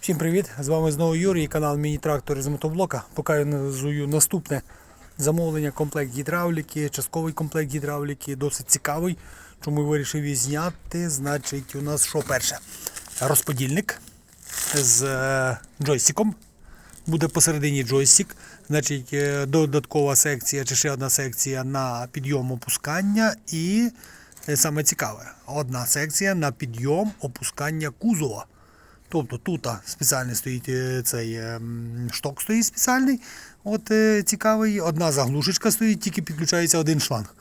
Всім привіт! З вами знову Юрій, канал Міні-трактори з мотоблока. Показую наступне замовлення комплект гідравліки, частковий комплект гідравліки, досить цікавий. Чому вирішив її зняти? Значить, у нас що перше? Розподільник з е, джойстиком. Буде посередині джойстик. Значить, е, додаткова секція чи ще одна секція на підйом опускання і е, саме цікаве, одна секція на підйом опускання кузова. Тобто тут спеціальний стоїть е, цей е, шток стоїть спеціальний, от е, цікавий. Одна заглушечка стоїть, тільки підключається один шланг.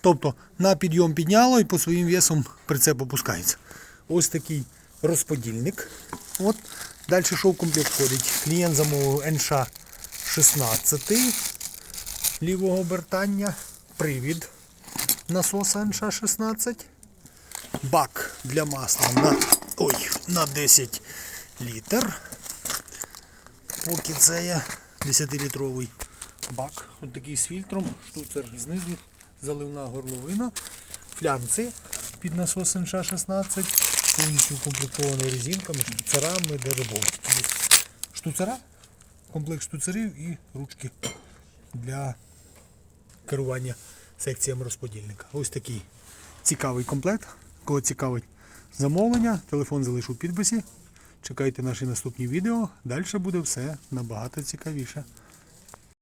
Тобто на підйом підняло і по своїм весом прицеп опускається. Ось такий розподільник. От. Далі що в комплект входить? Клієнт замовив НШ 16 лівого обертання, привід насоса НШ 16 бак для масла на, ой, на 10 літр. Поки це є 10-літровий бак. Ось такий з фільтром, штуцер знизу, заливна горловина, флянці під насос НШ-16, повністю укомплектований резинками, штуцерами, дерибовки. Штуцера, комплект штуцерів і ручки для керування секціями розподільника. Ось такий цікавий комплект. Кого цікавить замовлення, телефон залишу в підписі. Чекайте наші наступні відео. Далі буде все набагато цікавіше.